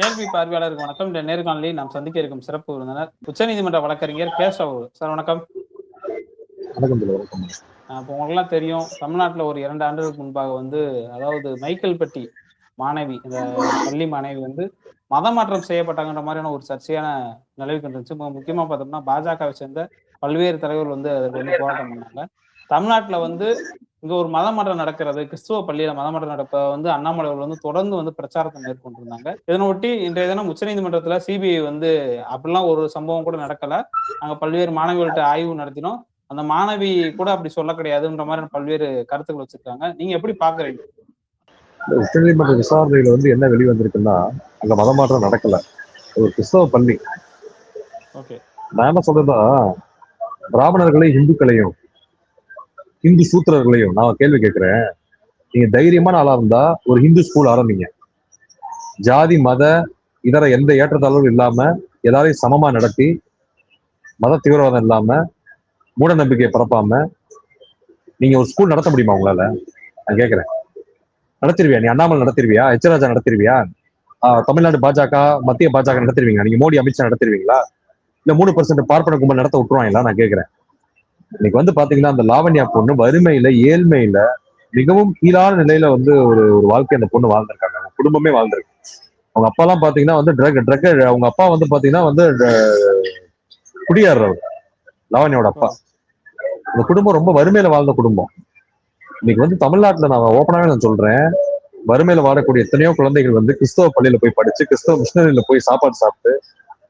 கேள்வி பார்வையாளருக்கு வணக்கம். இந்த நேர்காணலில் நாம் சந்திக்க இருக்கும் சிறப்பு விருந்தினர் உச்சநீதிமன்ற வழக்கறிஞர் கேசவ் சார் வணக்கம். இப்போ உங்களுக்குலாம் தெரியும் தமிழ்நாட்டில் ஒரு இரண்டு ஆண்டுகளுக்கு முன்பாக வந்து அதாவது மைக்கேல்பட்டி மாணவி இந்த பள்ளி மாணவி வந்து மதம் மாற்றம் செய்யப்பட்டாங்கன்ற மாதிரியான ஒரு சர்ச்சையான நிலவு இருந்துச்சு மிக முக்கியமா பார்த்தோம்னா பாஜகவை சேர்ந்த பல்வேறு தலைவர்கள் வந்து அதுக்கு வந்து போராட்டம் பண்ணாங்க. தமிழ்நாட்டுல வந்து இங்க ஒரு மத மாற்றம் நடக்கிறது கிறிஸ்துவ பள்ளியில மத மாற்றம் நடப்ப வந்து அண்ணாமலை அவர்கள் வந்து தொடர்ந்து வந்து பிரச்சாரத்தை மேற்கொண்டிருந்தாங்க. இதனையொட்டி இன்றைய தினம் உச்சநீதிமன்றத்துல சிபிஐ வந்து அப்படிலாம் ஒரு சம்பவம் கூட நடக்கல. நாங்க பல்வேறு மாணவிகள்கிட்ட ஆய்வு நடத்தினோம். அந்த மாணவி கூட அப்படி சொல்ல கிடையாதுன்ற மாதிரி பல்வேறு கருத்துக்கள் வச்சிருக்காங்க. நீங்க எப்படி பாக்குறீங்க? இந்த உச்சநீதிமன்ற விசாரணையில வந்து என்ன வெளிவந்திருக்குன்னா அங்க மதமாற்றம் நடக்கல. ஒரு கிறிஸ்தவ பள்ளி. ஓகே. நான் என்ன சொல்றேன்னா பிராமணர்களையும் இந்துக்களையும் ஹிந்து சூத்திரர்களையும் நான் கேள்வி கேட்கிறேன். நீங்க தைரியமான ஆளா இருந்தா ஒரு ஹிந்து ஸ்கூல் ஆரம்பிங்க. ஜாதி மத இதர எந்த ஏற்றத்தாழ்வும் இல்லாம எல்லாரையும் சமமா நடத்தி மத தீவிரவாதம் இல்லாம மூட நம்பிக்கையை பரப்பாம நீங்க ஒரு ஸ்கூல் நடத்த முடியுமா உங்களால? நான் கேட்கிறேன். நடத்திருவியா? நீ அண்ணாமலை நடத்திருவியா? எச்சராஜா நடத்திருவியா? ஆஹ் தமிழ்நாடு பாஜக மத்திய பாஜக நடத்திருவீங்க நீங்க மோடி அமித்ஷா நடத்திருவீங்களா? இல்ல மூணு பர்சன்ட் பார்ப்பன கும்பல் நடத்த விட்டுருவாங்களா? நான் கேட்கிறேன். இன்னைக்கு வந்து பாத்தீங்கன்னா அந்த லாவண்யா பொண்ணு வறுமையில ஏழ்மையில மிகவும் கீழான நிலையில வந்து ஒரு ஒரு வாழ்க்கை அந்த பொண்ணு வாழ்ந்திருக்காங்க. அவங்க குடும்பமே வாழ்ந்திருக்கு. அவங்க அப்பா எல்லாம் பாத்தீங்கன்னா வந்து ட்ரக் ட்ரக் அவங்க அப்பா வந்து பாத்தீங்கன்னா வந்து குடியாடுறவர் லாவண்யாவோட அப்பா. அந்த குடும்பம் ரொம்ப வறுமையில வாழ்ந்த குடும்பம். இன்னைக்கு வந்து தமிழ்நாட்டுல நான் ஓப்பனாவே நான் சொல்றேன். வறுமையில வாழக்கூடிய எத்தனையோ குழந்தைகள் வந்து கிறிஸ்தவ பள்ளியில போய் படிச்சு கிறிஸ்தவ மிஷினரியில போய் சாப்பாடு சாப்பிட்டு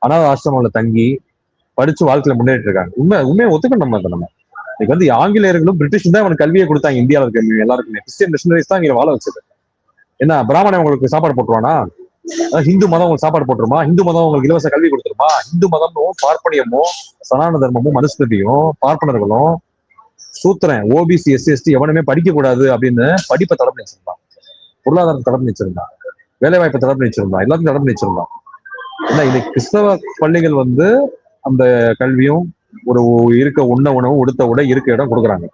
அனாத ஆசிரமம்ல தங்கி படிச்சு வாழ்க்கையில முன்னேறிட்டு இருக்காங்க உண்மை உண்மையை ஒத்துக்கணும் நம்ம அதை நம்ம. இன்னைக்கு வந்து ஆங்கிலேயர்களும் பிரிட்டிஷ் தான் அவனுக்கு கல்வியை கொடுத்தாங்க. இந்தியாவில் இருக்க எல்லாருக்குமே. கிறிஸ்டியன் மிஷினரிஸ் தான் இங்க வாழ வச்சது. என்ன பிராமணன் உங்களுக்கு சாப்பாடு போட்டுருவானா? ஹிந்து மதம் உங்களுக்கு சாப்பாடு போட்டுருமா? ஹிந்து மதம் உங்களுக்கு இலவச கல்வி கொடுத்துருமா? ஹிந்து மதமும் பார்ப்பனியமும் சனான தர்மமும் மனுஸ்மிருதியும் பார்ப்பனர்களும் சூத்திரன் ஓபிசி எஸ்சி எஸ்டி எவனுமே படிக்க கூடாது அப்படின்னு படிப்பை தடை பண்ணி வச்சிருந்தான். பொருளாதாரத்தை தடை பண்ணி வச்சிருந்தான். வேலை வாய்ப்பை தடை பண்ணி வச்சிருந்தான். எல்லாத்தையும் தடை பண்ணி வச்சிருந்தான். ஏன்னா இன்னைக்கு கிறிஸ்தவ பள்ளிகள் வந்து அந்த கல்வியும் ஒரு இருக்க உண்ண உணவும் உடுத்த உடை இருக்க இடம் கொடுக்குறாங்க.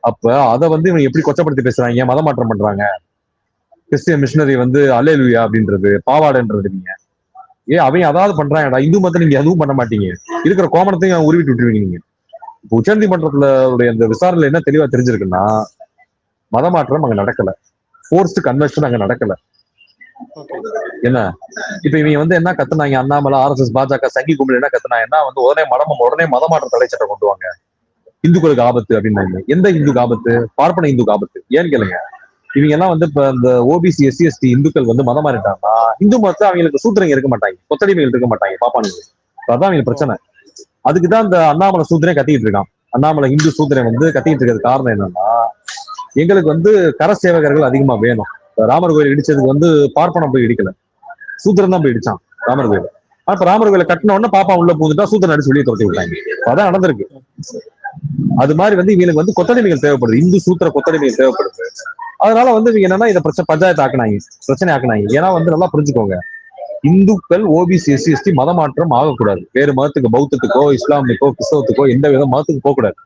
அப்ப அதை வந்து இவங்க எப்படி கொச்சப்படுத்தி பேசுறாங்க? மத மாற்றம் பண்றாங்க? கிறிஸ்டியன் மிஷினரி வந்து அலேலுயா அப்படின்றது பாவாடைன்றது நீங்க. ஏன் அவன் அதாவது பண்றாங்கடா. இந்து மதத்தை நீங்க எதுவும் பண்ண மாட்டீங்க. இருக்கிற கோமணத்தையும் உருவிட்டு விட்டுருவீங்க நீங்க. இப்போ உச்சநீதிமன்றத்துல உடைய அந்த விசாரணையில என்ன தெளிவா தெரிஞ்சிருக்குன்னா மதமாற்றம் அங்க நடக்கல. ஃபோர்ஸ்ட் கன்வென்ஷன் அங்க நடக்கல. என்ன? இப்ப இவங்க வந்து என்ன கத்துனாங்க? அண்ணாமலை ஆர்எஸ்எஸ் பாஜக சங்கி கும்பல் என்ன கத்துனாங்கன்னா வந்து உடனே மதம் உடனே மதமாற்ற தடை சட்டம் கொண்டு வாங்க. இந்துக்களுக்கு ஆபத்து அப்படின்னாங்க. எந்த இந்துக்கு ஆபத்து? பார்ப்பன இந்துக்கு ஆபத்து. ஏன்னு கேளுங்க. இவங்க எல்லாம் வந்து இப்ப இந்த ஓபிசி எஸ்சி எஸ்டி இந்துக்கள் வந்து மதம் மாறிட்டாங்கன்னா இந்து மதத்தை அவங்களுக்கு சூத்திரங்க இருக்க மாட்டாங்க. கொத்தடிமைகள் இருக்க மாட்டாங்க பாப்பானுங்க. அதான் அவங்களுக்கு பிரச்சனை. அதுக்குதான் இந்த அண்ணாமலை சூத்திரன் கத்திக்கிட்டு இருக்கான். அண்ணாமலை இந்து சூத்திரன் வந்து கத்திக்கிட்டு இருக்கிறது காரணம் என்னன்னா எங்களுக்கு வந்து கர சேவகர்கள் அதிகமா வேணும். ராமர் கோயில் இடிச்சதுக்கு வந்து பார்ப்பனம் போய் இடிக்கல. சூத்திரன் தான் போய் இடிச்சான் ராமர் கோயில். அப்ப ராமர் கோயில கட்டின உடனே பாப்பா உள்ள பூந்துட்டா சூத்திரன் அடிச்சு வெளியே துரத்தி விட்டாங்க. அதான் நடந்திருக்கு. அது மாதிரி வந்து இவங்களுக்கு வந்து கொத்தடிமைகள் தேவைப்படுது. இந்து சூத்திர கொத்தடிமைகள் தேவைப்படுது. அதனால வந்து இவங்க என்னன்னா இதை பிரச்சனை பஞ்சாயத்து ஆக்குனாங்க. பிரச்சனை ஆக்குனாங்க. ஏன்னா வந்து நல்லா புரிஞ்சுக்கோங்க. இந்துக்கள் ஓபிசி எஸ்சி எஸ்டி மதமாற்றம் ஆகக்கூடாது. வேறு மதத்துக்கு பௌத்தத்துக்கோ இஸ்லாமுக்கோ கிறிஸ்தவத்துக்கோ எந்த வித மதத்துக்கு போகக்கூடாது.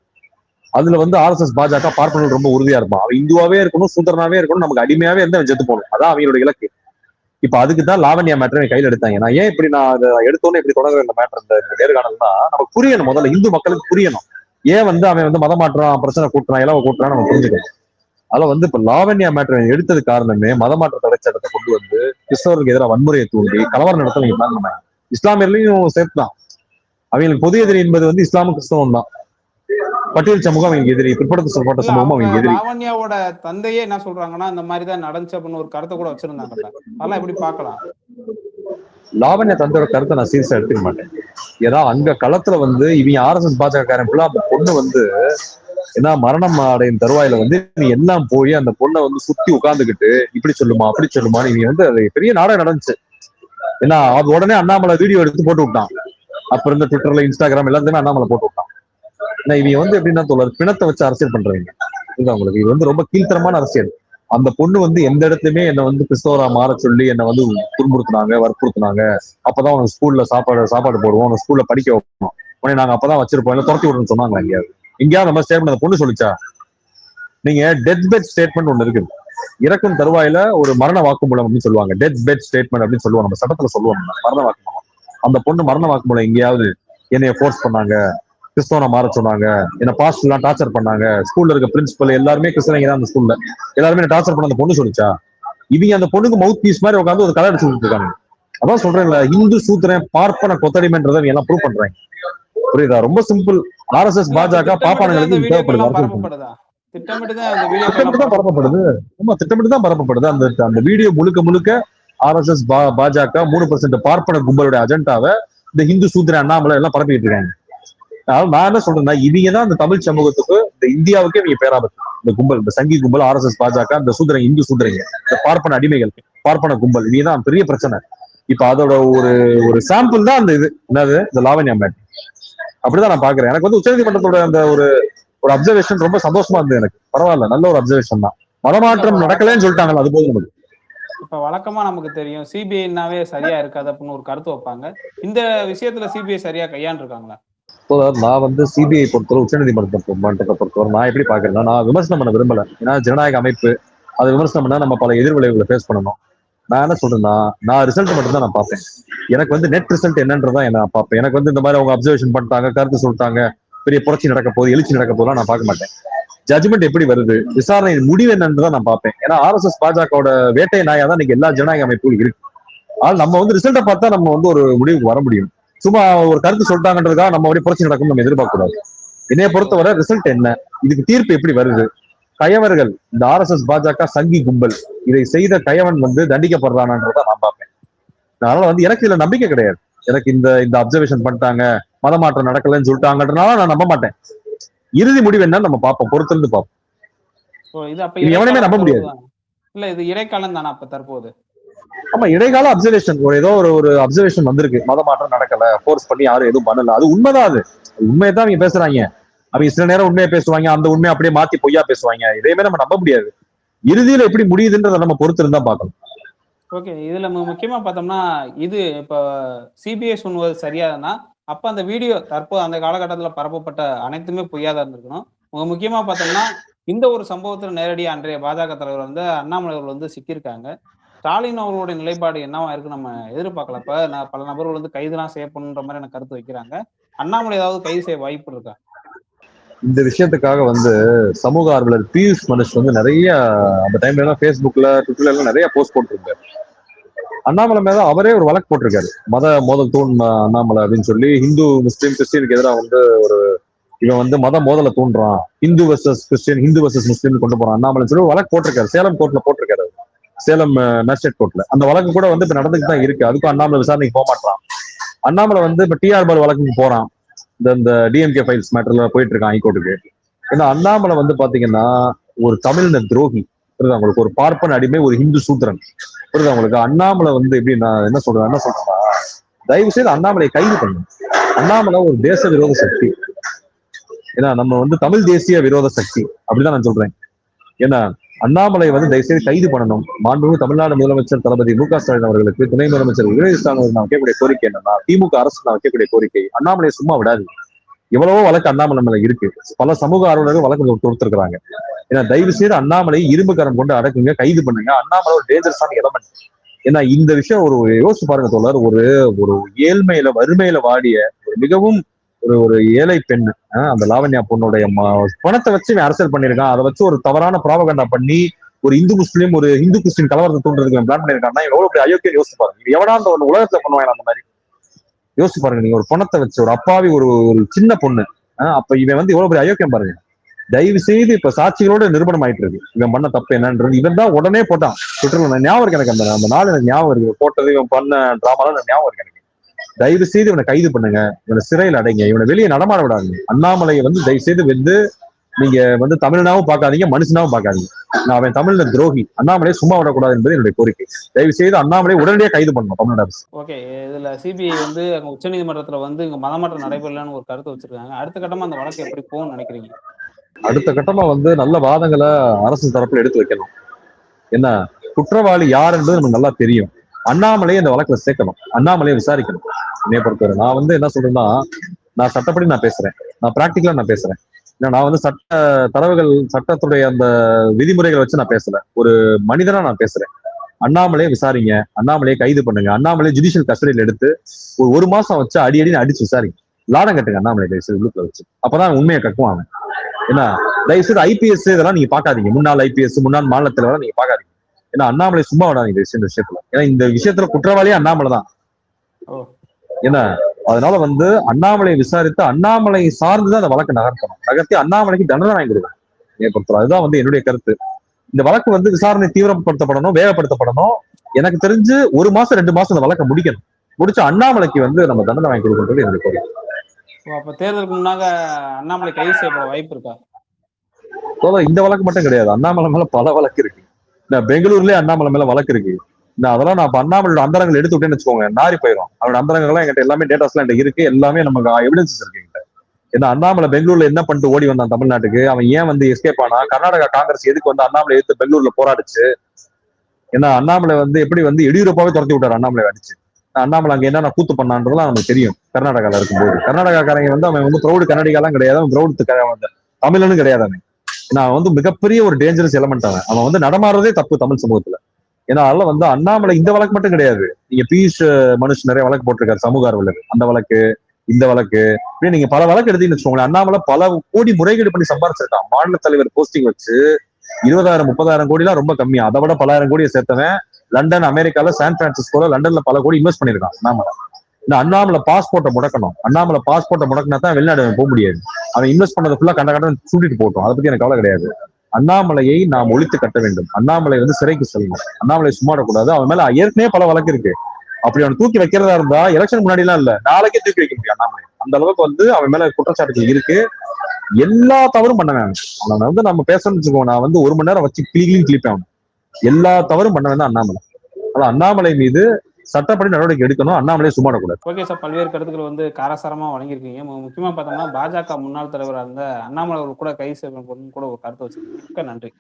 அதுல வந்து ஆர்எஸ்எஸ் பாஜக பார்ப்பனர் ரொம்ப உறுதியா இருப்பான் அவன் இந்துவாவே இருக்கணும் சுந்தரனாவே இருக்கணும் நமக்கு அடிமையாவே இருந்து அவன் செத்து போகணும். அதான் அவங்களோட இலக்கு. இப்ப அதுக்கு தான் லாவண்யா மேட்டர் கையில் எடுத்தாங்க. நான் ஏன் இப்படி நான் அதை எடுத்தோன்னே இப்படி தொடங்குற இந்த மேட்டர் இந்த நேர்காணல்னா நமக்கு புரியணும் முதல்ல. இந்து மக்களுக்கு புரியணும். ஏன் வந்து அவன் வந்து மதமாற்றம் பிரச்சனை கூட்டுறான் இலவ கூட்டுறான் நம்ம புரிஞ்சுக்கணும். அதெல்லாம் வந்து இப்ப லாவண்யா மேட்டர் எடுத்தது காரணமே மதமாற்ற தடை சட்டத்தை கொண்டு வந்து கிறிஸ்தவர்களுக்கு எதிராக வன்முறையை தூண்டி கலவரம் நடத்த நீங்க பிளான் பண்ணாங்க இஸ்லாமியர்லயும் சேர்த்து தான் அவங்களுக்கு பொது எதிரி என்பது வந்து இஸ்லாமும் கிறிஸ்தவம் தான் பட்டியல் சமூகம் அவங்க எதிரி பிற்படுத்த சொல்லப்பட்ட சமூகம் அவங்க எதிரி. லாவண்யாவோட தந்தையே என்ன சொல்றாங்கன்னா இந்த மாதிரி தான் நடந்துச்சு அப்படின்னு ஒரு கருத்தை கூட வச்சிருந்தாங்கல்ல அதெல்லாம் எப்படி பார்க்கலாம்? லாவண்ய தந்தோட கருத்தை நான் சீரியஸா எடுத்துக்க மாட்டேன். ஏன்னா அங்க களத்துல வந்து இவங்க ஆர்எஸ்எஸ் பாஜகக்காரன் ஃபுல்லா அந்த பொண்ணு வந்து ஏன்னா மரணம் அடையும் தருவாயில வந்து நீ எல்லாம் போய் அந்த பொண்ணை வந்து சுத்தி உட்காந்துக்கிட்டு இப்படி சொல்லுமா அப்படி சொல்லுமான்னு இவங்க வந்து அது பெரிய நாடகம் நடந்துச்சு. ஏன்னா அது உடனே அண்ணாமலை வீடியோ எடுத்து போட்டு விட்டான். அப்ப இருந்த ட்விட்டர்ல இன்ஸ்டாகிராம் எல்லாத்தையுமே அண்ணாமலை போட்டு விட்டான். இவங்க வந்து எப்படின்னா தோழர் பிணத்தை வச்சு அரசியல் பண்றவங்க. இதுதான் உங்களுக்கு? இது வந்து ரொம்ப கீழ்த்தரமான அரசியல். அந்த பொண்ணு வந்து எந்த இடத்துலயுமே என்ன வந்து கிறிஸ்தவரா மாற சொல்லி என்ன வந்து துன்புறுத்துனாங்க வற்புறுத்துனாங்க. அப்பதான் உனக்கு ஸ்கூல்ல சாப்பாடு சாப்பாடு போடுவோம். உனக்கு ஸ்கூல்ல படிக்க வைப்போம் உடனே நாங்க அப்பதான் வச்சிருப்போம். இல்ல துரத்தி விடணும்னு சொன்னாங்க எங்கேயாவது. எங்கேயாவது நம்ம ஸ்டேட்மெண்ட் அந்த பொண்ணு சொல்லிச்சா? நீங்க டெத் பெட் ஸ்டேட்மெண்ட் ஒண்ணு இருக்குது. இறக்கும் தருவாயில ஒரு மரண வாக்குமூலம் அப்படின்னு சொல்லுவாங்க. டெத் பெட் ஸ்டேட்மெண்ட் அப்படின்னு சொல்லுவோம். நம்ம சட்டத்துல சொல்லுவோம். நம்ம, மரண வாக்குமூலம். அந்த பொண்ணு மரண வாக்குமூலம் எங்கேயாவது என்னைய ஃபோர்ஸ் பண்ணாங்க. கிறிஸ்தவனை மாற சொன்னாங்க. என்ன பாஸ்ட் எல்லாம் டார்ச்சர் பண்ணாங்க. ஸ்கூல்ல இருக்க பிரின்சிபல் எல்லாருமே கிறிஸ்தவங்க தான் அந்த ஸ்கூல்ல எல்லாருமே டார்ச்சர் பண்ண அந்த பொண்ணு சொல்லிச்சா? இவங்க அந்த பொண்ணுக்கு மவுத் பீஸ் மாதிரி உட்காந்து ஒரு கதை அடிச்சு இருக்காங்க அதான் சொல்றேன்ல இந்து சூத்திரன் பார்ப்பன கொத்தடிமைன்றதை இவங்க எல்லாம் ப்ரூவ் பண்றாங்க. புரியுதா? ரொம்ப சிம்பிள் ஆர்எஸ்எஸ் பாஜக பாப்பானுங்களுக்கு தேவைப்படுது. திட்டமிட்டு தான் பரப்பப்படுது? ஆமா திட்டமிட்டு தான் பரப்பப்படுது. அந்த அந்த வீடியோ முழுக்க முழுக்க ஆர்எஸ்எஸ் பாஜக மூணு பர்சன்ட் பார்ப்பன கும்பலுடைய அஜெண்டாவை இந்த ஹிந்து சூத்திர அண்ணாமலை எல்லாம் பரப்பிட்டு இருக்காங்க. நான் என்ன சொல்றேன்னா இவங்க தான் இந்த தமிழ் சமூகத்துக்கு இந்த இந்தியாவுக்கே இவங்க பேராபத்து இந்த கும்பல் இந்த சங்கி கும்பல் ஆர்எஸ்எஸ் பாஜக இந்த சூத்திரங்க இந்து சூத்திரங்க இந்த பார்ப்பன அடிமைகள் பார்ப்பன கும்பல் இவங்க தான் பெரிய பிரச்சனை. இப்ப அதோட ஒரு ஒரு சாம்பிள் தான் அந்த இது. என்னது? இந்த லாவண்யா மேட். அப்படிதான் நான் பாக்குறேன். எனக்கு வந்து உச்சநீதிமன்றத்தோட அந்த ஒரு ஒரு அப்சர்வேஷன் ரொம்ப சந்தோஷமா இருந்தது எனக்கு. பரவாயில்ல நல்ல ஒரு அப்சர்வேஷன் தான். மதமாற்றம் நடக்கலைன்னு சொல்லிட்டாங்கல்ல அது போதும் நமக்கு. இப்ப வழக்கமா நமக்கு தெரியும் சிபிஐனாவே சரியா இருக்காது அப்படின்னு ஒரு கருத்து வைப்பாங்க. இந்த விஷயத்துல சிபிஐ சரியா கையாண்டு இருக்காங்களா ஸோ நான் வந்து சிபிஐ பொறுத்தவரை உச்சநீதிமன்றத்தை மன்றத்தை பொறுத்தவரை நான் எப்படி பாக்குறேன்னா நான் விமர்சனம் பண்ண விரும்பல. ஏன்னா ஜனநாயக அமைப்பு அதை விமர்சனம் பண்ணா நம்ம பல எதிர்விளைவுகளை ஃபேஸ் பண்ணணும். நான் என்ன சொல்றேன்னா நான் ரிசல்ட் மட்டும் தான் நான் பார்ப்பேன். எனக்கு வந்து நெட் ரிசல்ட் என்னன்றதான் என்ன நான் பார்ப்பேன். எனக்கு வந்து இந்த மாதிரி அவங்க அப்சர்வேஷன் பண்ணிட்டாங்க கருத்து சொல்லிட்டாங்க பெரிய புரட்சி நடக்க போகுது எழுச்சி நடக்க போதுலாம் நான் பார்க்க மாட்டேன். ஜட்மெண்ட் எப்படி வருது? விசாரணை முடிவு என்னன்றதான் நான் பார்ப்பேன். ஏன்னா ஆர்எஸ்எஸ் பாஜகவோட வேட்டை நாயா தான் இன்னைக்கு எல்லா ஜனநாயக அமைப்புகளும் இருக்கு. ஆனால் நம்ம வந்து ரிசல்ட்டை பார்த்தா நம்ம வந்து ஒரு முடிவுக்கு வர முடியும். சும்மா ஒரு கருத்து சொல்லிட்டாங்கன்றதுக்காக நம்ம அப்படியே புரட்சி நடக்கும் நம்ம எதிர்பார்க்க கூடாது என்னைய பொறுத்தவரை ரிசல்ட் என்ன? இதுக்கு தீர்ப்பு எப்படி வருது? கயவர்கள் இந்த ஆர்எஸ்எஸ் பாஜக சங்கி கும்பல் இதை செய்த கயவன் வந்து தண்டிக்கப்படுறானன்றதை நான் பார்ப்பேன். அதனால வந்து எனக்கு இதுல நம்பிக்கை கிடையாது. எனக்கு இந்த இந்த அப்சர்வேஷன் பண்ணிட்டாங்க மதமாற்றம் நடக்கலன்னு சொல்லிட்டாங்கன்றனால நான் நம்ப மாட்டேன். இறுதி முடிவு என்ன நம்ம பார்ப்போம் பொறுத்திருந்து பார்ப்போம். எவனையுமே நம்ப முடியாது. இல்ல இது இடைக்காலம் தானே அப்ப தற்போது? ஆமா இடைக்கால அப்சர்வேஷன் ஒரு ஏதோ ஒரு ஒரு அப்சர்வேஷன் வந்திருக்கு. மத மாற்றம் நடக்கல ஃபோர்ஸ் பண்ணி யாரும் எதுவும் பண்ணல. அது உண்மைதான் அது. உண்மையை தான் அவங்க பேசுறாங்க. அவங்க சில நேரம் உண்மையை பேசுவாங்க அந்த உண்மையை அப்படியே மாத்தி பொய்யா பேசுவாங்க. இதையுமே நம்ம நம்ப முடியாது. இறுதியில எப்படி முடியுதுன்றதை நம்ம பொறுத்து இருந்தா பாக்கணும் ஓகே இதுல முக்கியமா பார்த்தோம்னா இது இப்ப சிபிஐ சொன்னது சரியாதுன்னா அப்ப அந்த வீடியோ தற்போது அந்த காலகட்டத்துல பரப்பப்பட்ட அனைத்துமே பொய்யாதான் இருந்திருக்கணும். முக்கியமா பார்த்தோம்னா இந்த ஒரு சம்பவத்துல நேரடியா அன்றைய பாஜக தலைவர் வந்து அண்ணாமலை அவர்கள் வந்து சிக்கியிருக்காங்க. ஸ்டாலின் அவர்களுடைய நிலைப்பாடு என்னவா இருக்கு நம்ம எதிர்பார்க்கல இப்ப நான் பல நபர்கள் வந்து கைதுலாம் செய்யப்படுன்ற மாதிரி எனக்கு கருத்து வைக்கிறாங்க. அண்ணாமலை ஏதாவது கைது செய்ய வாய்ப்பு இருக்கா? இந்த விஷயத்துக்காக வந்து சமூக ஆர்வலர் பியூஷ் மனுஷ் வந்து நிறைய அந்த டைம்ல எல்லாம் ஃபேஸ்புக்ல ட்விட்டர்ல எல்லாம் நிறைய போஸ்ட் போட்டிருக்காரு அண்ணாமலை மேல அவரே ஒரு வழக்கு போட்டிருக்காரு. மத மோதல் தூண் அண்ணாமலை அப்படின்னு சொல்லி ஹிந்து முஸ்லீம் கிறிஸ்டினுக்கு எதிராக வந்து ஒரு இவன் வந்து மத மோதலை தூண்டுறான். Hindu versus Christian Hindu versus Muslim கொண்டு போறான் அண்ணாமலை சொல்லி வழக்கு போட்டிருக்காரு. சேலம் கோர்ட்ல போட்டிருக்காரு சேலம் மேஜிஸ்ட்ரேட் கோர்ட்ல. அந்த வழக்கு கூட வந்து இப்ப நடந்துட்டு தான் இருக்கு. அதுக்கும் அண்ணாமலை விசாரணைக்கு போக மாட்டான் அண்ணாமலை வந்து இப்ப டிஆர் பால் வழக்குக்கு போறான். இந்த இந்த டிஎம்கே ஃபைல்ஸ் மேட்டர்ல போயிட்டு இருக்கான் ஹைகோர்ட்டுக்கு ஏன்னா அண்ணாமலை வந்து பாத்தீங்கன்னா ஒரு தமிழ்ன துரோகி. புரியுது அவங்களுக்கு ஒரு பார்ப்பன் அடிமை ஒரு ஹிந்து சூத்திரன். புரியுது அவங்களுக்கு அண்ணாமலை வந்து எப்படி நான் என்ன சொல்றேன் என்ன சொல்றேன்னா தயவு செய்து அண்ணாமலையை கைது பண்ணும் அண்ணாமலை ஒரு தேச விரோத சக்தி. ஏன்னா நம்ம வந்து தமிழ் தேசிய விரோத சக்தி. அப்படிதான் நான் சொல்றேன். ஏன்னா அண்ணாமலை வந்து தயவு செய்து கைது பண்ணணும். மாண்புமிகு தமிழ்நாடு முதலமைச்சர் தளபதி மு க ஸ்டாலின் அவர்களுக்கு துணை முதலமைச்சர் உதயநிதி ஸ்டாலின் அவர்கள் நான் வைக்கக்கூடிய கோரிக்கை என்னன்னா திமுக அரசு நான் வைக்கக்கூடிய கோரிக்கை. அண்ணாமலையை சும்மா விடாது. எவ்வளவோ வழக்கு அண்ணாமலை மேல இருக்கு. பல சமூக ஆர்வலர்கள் வழக்கு கொடுத்திருக்கிறாங்க ஏன்னா தயவு செய்து அண்ணாமலை இரும்பு கரம் கொண்டு அடக்குங்க கைது பண்ணுங்க. அண்ணாமலை ஒரு டேஞ்சரஸான எலமெண்ட் ஏன்னா இந்த விஷயம் ஒரு யோசிச்சு பாருங்க தோழர். ஒரு ஒரு ஏழ்மையில வறுமையில வாடிய ஒரு மிகவும் ஒரு ஒரு ஏழை பெண் ஆஹ் அந்த லாவண்யா பொண்ணுடைய பணத்தை வச்சு அரசியல் பண்ணியிருக்கான். அதை வச்சு ஒரு தவறான ப்ராபகண்டா பண்ணி ஒரு இந்து முஸ்லீம் ஒரு இந்து கிறிஸ்டின் கலவரத்தை தூண்டுறதுக்கு பிளான் பண்ணிருக்காங்கன்னா எவ்வளவு பெரிய அயோக்கியம் யோசிச்சு பாருங்க. இது எவனா அந்த ஒரு உலகத்துல பண்ணுவாங்க அந்த மாதிரி? யோசிச்சு பாருங்க நீங்க ஒரு பணத்தை வச்சு ஒரு அப்பாவி ஒரு ஒரு சின்ன பொண்ணு ஆஹ் அப்ப இவன் வந்து எவ்வளவு பெரிய அயோக்கியம் பாருங்க. தயவு செய்து இப்ப சாட்சிகளோட நிரூபணம் ஆயிட்டு இருக்கு. இவன் பண்ண தப்பு என்னன்றது இவன் தான் உடனே போட்டான். ட்விட்டர்ல ஞாபகம் இருக்கு எனக்கு அந்த அந்த நாள் எனக்கு ஞாபகம் இருக்கு. போட்டது இவன் பண்ண டிராமாலாம் ஞாபகம் இருக்கு எனக்கு. தயவு செய்து இவனை கைது பண்ணுங்க. இவனை சிறையில் அடைங்க. இவனை வெளியே நடமாட விடாதீங்க. அண்ணாமலையை வந்து தயவு செய்து வந்து நீங்க வந்து தமிழனாவும் பார்க்காதீங்க மனுஷனாவும் பார்க்காதீங்க. நான் அவன் தமிழ்ல துரோகி. அண்ணாமலையை சும்மா விடக்கூடாது என்பது என்னுடைய கோரிக்கை. தயவு செய்து அண்ணாமலையை உடனடியாக கைது பண்ணணும் தமிழ்நாடு அரசு. ஓகே இதுல சிபிஐ வந்து அங்க உச்சநீதிமன்றத்துல வந்து இங்க மதமாற்றம் நடைபெறலன்னு ஒரு கருத்து வச்சிருக்காங்க. அடுத்த கட்டமா அந்த வழக்கு எப்படி போகும்னு நினைக்கிறீங்க? அடுத்த கட்டமா வந்து நல்ல வாதங்களை அரசு தரப்புல எடுத்து வைக்கணும். என்ன? குற்றவாளி யார் என்பது நமக்கு நல்லா தெரியும். அண்ணாமலையை இந்த வழக்குல சேர்க்கணும். அண்ணாமலையை விசாரிக்கணும். என்னைய பொறுத்தவரை நான் வந்து என்ன சொல்றேன்னா நான் சட்டப்படி நான் பேசுறேன். நான் பிராக்டிக்கலா நான் பேசுறேன். ஏன்னா நான் வந்து சட்ட தரவுகள் சட்டத்துடைய அந்த விதிமுறைகளை வச்சு நான் பேசல. ஒரு மனிதனா நான் பேசுறேன். அண்ணாமலையை விசாரிங்க. அண்ணாமலையை கைது பண்ணுங்க. அண்ணாமலையை ஜுடிஷியல் கஸ்டடியில் எடுத்து ஒரு ஒரு மாசம் வச்சு அடி அடினு அடிச்சு விசாரிங்க. லாடம் கட்டுங்க அண்ணாமலை தயவுசெய்து உள்ளுக்குள்ள வச்சு. அப்பதான் உண்மையை கக்குவாங்க என்ன ஏன்னா தயவுசெய்து ஐபிஎஸ் இதெல்லாம் நீங்க பாக்காதீங்க முன்னாள் ஐபிஎஸ் முன்னாள் மாநில தலைவரெல்லாம் நீங்க பாக்காதீங்க ஏன்னா அண்ணாமலை சும்மா விடாதீங்க இந்த விஷயம் இந்த விஷயத்துல. ஏன்னா இந்த விஷயத்துல குற்றவாளியே அண்ணாமலை தான். ஏன்னா அதனால வந்து அண்ணாமலை விசாரித்து அண்ணாமலை சார்ந்துதான் அந்த வழக்கு நகர்த்தணும். நகர்த்தி அண்ணாமலைக்கு தண்டனை வாங்கி கொடுக்கணும் என்னை பொறுத்தவரை. அதுதான் வந்து என்னுடைய கருத்து. இந்த வழக்கு வந்து விசாரணை தீவிரப்படுத்தப்படணும் வேகப்படுத்தப்படணும். எனக்கு தெரிஞ்சு ஒரு மாசம் ரெண்டு மாசம் இந்த வழக்கை முடிக்கணும். முடிச்சு அண்ணாமலைக்கு வந்து நம்ம தண்டனை வாங்கி கொடுக்கறது என்னுடைய கோரிக்கை. ஓ, அப்ப தேர்தலுக்கு முன்னாக அண்ணாமலை கைது செய்யப்பட வாய்ப்பு இருக்கா? இந்த வழக்கு மட்டும் கிடையாது. அண்ணாமலை மேல பல வழக்கு இருக்கு. இந்த பெங்களூர்லயே அண்ணாமலை மேல வழக்கு இருக்கு. நான் அதெல்லாம் நான் இப்ப அண்ணாமலையோட அந்தரங்கள் எடுத்து விட்டேன்னு வச்சுக்கோங்க நாரி போயிடும் அவரோட அந்தரங்கள்லாம் எங்கிட்ட எல்லாமே டேட்டாஸ் எல்லாம் என்கிட்ட இருக்கு. எல்லாமே நமக்கு எவிடன்சஸ் இருக்கு என்கிட்ட. ஏன்னா அண்ணாமலை பெங்களூர்ல என்ன பண்ணிட்டு ஓடி வந்தான் தமிழ்நாட்டுக்கு? அவன் ஏன் வந்து எஸ்கேப் ஆனா? கர்நாடகா காங்கிரஸ் எதுக்கு வந்து அண்ணாமலை எடுத்து பெங்களூர்ல போராடிச்சு? ஏன்னா அண்ணாமலை வந்து எப்படி வந்து எடியூரப்பாவே துரத்தி விட்டாரு அண்ணாமலை அடிச்சு. அண்ணாமலை அங்க என்னென்ன கூத்து பண்ணான்றதுலாம் நமக்கு தெரியும் கர்நாடகால இருக்கும்போது. கர்நாடகாக்காரங்க வந்து அவன் வந்து ப்ரௌடு கன்னடிகாலாம் கிடையாது. அவன் ப்ரௌடு தமிழனும் கிடையாது அவன். நான் வந்து மிகப்பெரிய ஒரு டேஞ்சரஸ் எலமெண்ட் அவன். அவன் வந்து நடமாடுறதே தப்பு தமிழ் சமூகத்துல. ஏன்னா அதில் வந்து அண்ணாமலை இந்த வழக்கு மட்டும் கிடையாது. நீங்க பீஸ் மனுஷ் நிறைய வழக்கு போட்டிருக்காரு சமூக ஆர்வலர். அந்த வழக்கு இந்த வழக்கு. இப்படி நீங்க பல வழக்கு எடுத்தீங்கன்னு வச்சுக்கோங்களேன் அண்ணாமலை பல கோடி முறைகேடு பண்ணி சம்பாரிச்சிருக்கான். மாநில தலைவர் போஸ்டிங் வச்சு இருபதாயிரம் முப்பதாயிரம் கோடி எல்லாம் ரொம்ப கம்மியா. அதை விட பலாயிரம் கோடியை சேர்த்தவன் லண்டன் அமெரிக்கால சான் பிரான்சிஸ்கோல லண்டன்ல பல கோடி இன்வெஸ்ட் பண்ணிருக்கான் அண்ணாமலை. இந்த அண்ணாமலை பாஸ்போர்ட்டை முடக்கணும். அண்ணாமலை பாஸ்போர்ட்டை முடக்கினா தான் வெளிநாடு போக முடியாது. அவன் இன்வெஸ்ட் பண்ணது ஃபுல்லா கண்ட கண்ட சூட்டிட்டு போட்டோம். அதை பத்தி எனக்கு கவலை கிடையாது. அண்ணாமலையை நாம் ஒழித்து கட்ட வேண்டும். அண்ணாமலை வந்து சிறைக்கு செல்லணும். அண்ணாமலை சும்மாடக்கூடாது. அவன் மேல ஏற்கனவே பல வழக்கு இருக்கு. அப்படி அவன் தூக்கி வைக்கிறதா இருந்தா எலெக்ஷன் முன்னாடி எல்லாம் இல்ல. நாளைக்கே தூக்கி வைக்க முடியும் அண்ணாமலை அந்த அளவுக்கு வந்து அவன் மேல குற்றச்சாட்டுகள் இருக்கு. எல்லா தவறும் பண்ணவேன் அவனை. வந்து நம்ம பேசணும்னு வச்சுக்கோ நான் வந்து ஒரு மணி நேரம் வச்சு கிளி கிளிப்பேன் அவனை. எல்லா தவறும் பண்ணவன் தான் அண்ணாமலை. அதான் அண்ணாமலை மீது சட்டப்படி நடவடிக்கை எடுக்கணும் அண்ணாமலையை கூட ஓகே சார் பல்வேறு கருத்துக்கள் வந்து காரசாரமா வழங்கியிருக்கீங்க. முக்கியமா பார்த்தோம்னா பாஜக முன்னாள் தலைவராக இருந்த அண்ணாமலை கூட கை செய்யப்படும் கூட ஒரு கருத்து வச்சிருக்கீங்க. நன்றி.